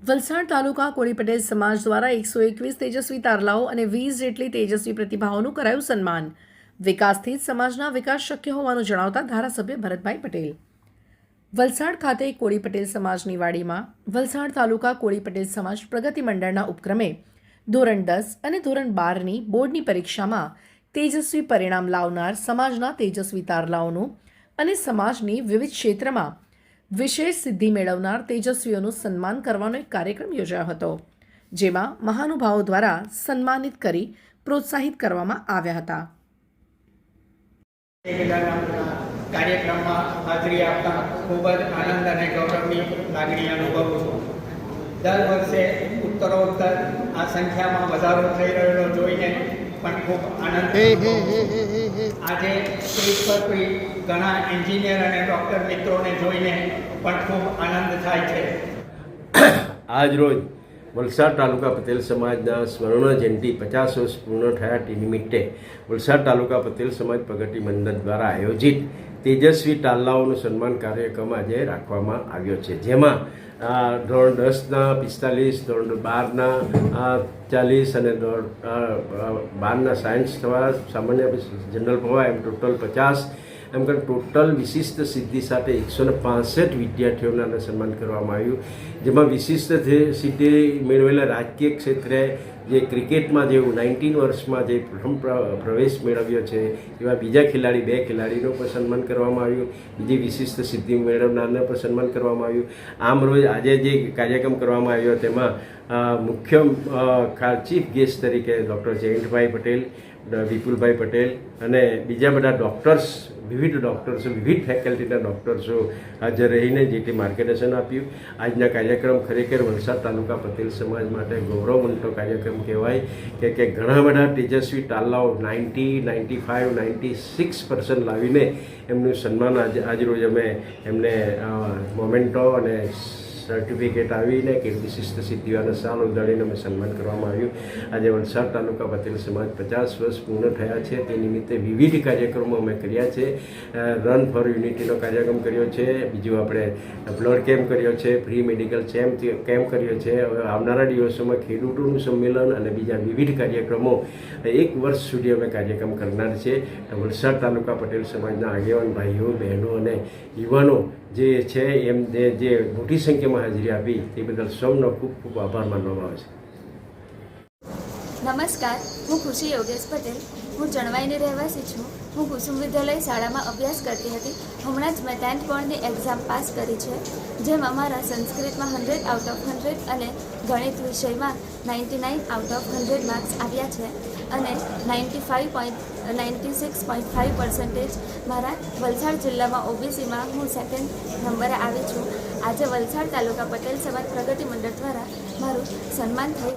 વલસાડ તાલુકા કોળી પટેલ સમાજ દ્વારા એકસો એકવીસ તેજસ્વી તારલાઓ અને વીસ જેટલી તેજસ્વી પ્રતિભાઓનું કરાયું સન્માન. વિકાસથી જ સમાજના વિકાસ શક્ય હોવાનું જણાવતા ધારાસભ્ય ભરતભાઈ પટેલ. વલસાડ ખાતે કોળી પટેલ સમાજની વાડીમાં, વલસાડ તાલુકા કોળી પટેલ સમાજ પ્રગતિ મંડળના ઉપક્રમે ધોરણ દસ અને ધોરણ બારની બોર્ડની પરીક્ષામાં તેજસ્વી પરિણામ લાવનાર સમાજના તેજસ્વી તારલાઓનું અને સમાજની વિવિધ ક્ષેત્રમાં વિશેષ સિદ્ધિ મેળવનાર તેજસ્વીઓનું સન્માન કરવાનો એક કાર્યક્રમ યોજાયો હતો, જેમાં મહાનુભાવો દ્વારા સન્માનિત કરી પ્રોત્સાહિત કરવામાં આવ્યા હતા. કાર્યક્રમમાં હાજરી આપતા ખૂબ જ આનંદ અને ગૌરવની લાગણી અનુભવું છું. દર વર્ષે ઉત્તરોત્તર આ સંખ્યામાં વધારો થઈ રહેલો જોઈને પણ ખૂબ આનંદ આજે સ્ટેજ પર કોઈ ઘણા એન્જિનિયર અને ડૉક્ટર મિત્રોને જોઈને પણ ખૂબ આનંદ થાય છે. આજ રોજ વલસાડ તાલુકા પટેલ સમાજના સ્વર્ણ જયંતિ પચાસ વર્ષ પૂર્ણ થયા નિમિત્તે વલસાડ તાલુકા પટેલ સમાજ પ્રગતિ મંડળ દ્વારા આયોજિત તેજસ્વી તાલાઓનું સન્માન કાર્યક્રમ આજે રાખવામાં આવ્યો છે. જેમાં ધોરણ દસના પિસ્તાલીસ, ધોરણ બારના ચાલીસ અને ધોરણ બારના સાયન્સ થવા, સામાન્ય જનરલ ભવા એમ ટોટલ પચાસ એમ કરીને ટોટલ વિશિષ્ટ સિદ્ધિ સાથે એકસો ને પાસઠ વિદ્યાર્થીઓના સન્માન કરવામાં આવ્યું. જેમાં વિશિષ્ટ સિદ્ધિ મેળવેલા રાજકીય ક્ષેત્રે જે ક્રિકેટમાં જે નાઇન્ટીન વર્ષમાં જે પ્રથમ પ્રવેશ મેળવ્યો છે, એવા બીજા ખેલાડી, બે ખેલાડીનું પણ સન્માન કરવામાં આવ્યું. બીજી વિશિષ્ટ સિદ્ધિ મેળવનારને પણ સન્માન કરવામાં આવ્યું. આમ રોજ આજે જે કાર્યક્રમ કરવામાં આવ્યો, તેમાં મુખ્ય ચીફ ગેસ્ટ તરીકે ડૉક્ટર જયંતભાઈ પટેલ વિપુલભાઈ પટેલ અને બીજા બધા ડૉક્ટર્સ વિવિધ ડૉક્ટર્સો વિવિધ ફેકલ્ટીના ડૉક્ટર્સો હાજર રહીને જે તે માર્ગદર્શન આપ્યું. આજના કાર્યક્રમ ખરેખર વલસાડ તાલુકા પટેલ સમાજ માટે ગૌરવવંતો કાર્યક્રમ કહેવાય કે કે ઘણા બધા તેજસ્વી તાલાઓ ninety ninety five, ninety six percent લાવીને એમનું સન્માન આજ, આજરોજ અમે એમને મોમેન્ટો અને સર્ટિફિકેટ આવીને કે વિશિષ્ટ સિદ્ધિઓના સાલ ઉદાડીને અમે સન્માન કરવામાં આવ્યું. આજે વલસાડ તાલુકા પટેલ સમાજ પચાસ વર્ષ પૂર્ણ થયા છે. તે નિમિત્તે વિવિધ કાર્યક્રમો અમે કર્યા છે. રન ફોર યુનિટીનો કાર્યક્રમ કર્યો છે. બીજું આપણે બ્લડ કેમ્પ કર્યો છે. ફ્રી મેડિકલ કેમ્પ કેમ્પ કર્યો છે. હવે આવનારા દિવસોમાં ખેડૂતોનું સંમેલન અને બીજા વિવિધ કાર્યક્રમો એક વર્ષ સુધી અમે કાર્યક્રમ કરનાર છે. વલસાડ તાલુકા પટેલ સમાજના આગેવાન ભાઈઓ, બહેનો અને યુવાનો જે છે એમ જે મોટી સંખ્યામાં હાજરી આપી, તે બદલ સૌનો ખૂબ ખૂબ આભાર માનવામાં આવે છે. નમસ્કાર, હું ખુશી યોગેશ પટેલ. હું ચણવાઈની રહેવાસી છું. હું કુસુમ વિદ્યાલય શાળામાં અભ્યાસ કરતી હતી. હમણાં જ મેં ટેન્થ બોર્ડની એક્ઝામ પાસ કરી છે. જેમાં મારા સંસ્કૃતમાં હંડ્રેડ આઉટ ઓફ હંડ્રેડ અને ગણિત વિષયમાં ninety nine out of hundred marks આવ્યા છે અને ninety five point ninety six point five percentage મારા વલસાડ જિલ્લામાં ઓબીસીમાં હું સેકન્ડ નંબરે આવી છું. આજે વલસાડ તાલુકા પટેલ સમાજ પ્રગતિ મંડળ દ્વારા મારું સન્માન થયું.